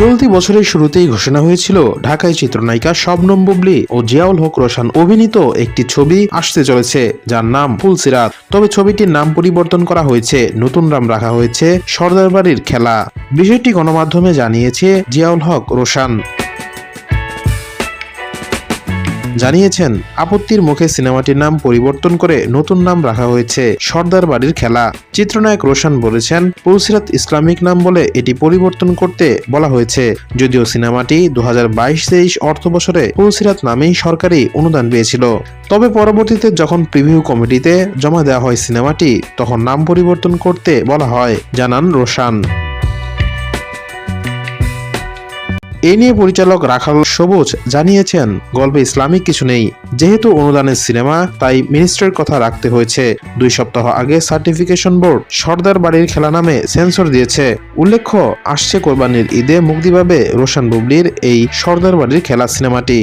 চলতি বছরের শুরুতেই ঘোষণা হয়েছিল, ঢাকায় চিত্রনায়িকা শবনম বুবলি ও জিয়াউল হক রোশান অভিনীত একটি ছবি আসতে চলেছে, যার নাম ফুলসিরাত। তবে ছবিটির নাম পরিবর্তন করা হয়েছে, নতুন নাম রাখা হয়েছে সর্দার বাড়ির খেলা। বিষয়টি গণমাধ্যমে জানিয়েছে জিয়াউল হক রোশান। জানিয়েছেন, আপত্তির মুখে সিনেমাটির নাম পরিবর্তন করে নতুন নাম রাখা হয়েছে সর্দার বাড়ির খেলা। চিত্রনায়ক রোশন বলেছেন, পুলসিরাত ইসলামিক নাম বলে এটি পরিবর্তন করতে বলা হয়েছে। যদিও সিনেমাটি দু হাজার বাইশ তেইশ অর্থ বছরে পুলসিরাত নামেই সরকারি অনুদান পেয়েছিল। তবে পরবর্তীতে যখন প্রিভিউ কমিটিতে জমা দেওয়া হয় সিনেমাটি, তখন নাম পরিবর্তন করতে বলা হয়, জানান রোশান। এ নিয়ে পরিচালক রাখাল সবুজ জানিয়েছেন, গল্পে ইসলামিক কিছু নেই। যেহেতু অনুদানের সিনেমা, তাই মিনিস্টার কথা রাখতে হয়েছে। দুই সপ্তাহ আগে সার্টিফিকেশন বোর্ড সর্দার বাড়ির খেলা নামে সেন্সর দিয়েছে। উল্লেখ্য, আসছে কোরবানির ঈদে মুক্তি পাবে রোশান বুবলির এই সর্দার বাড়ির খেলা সিনেমাটি।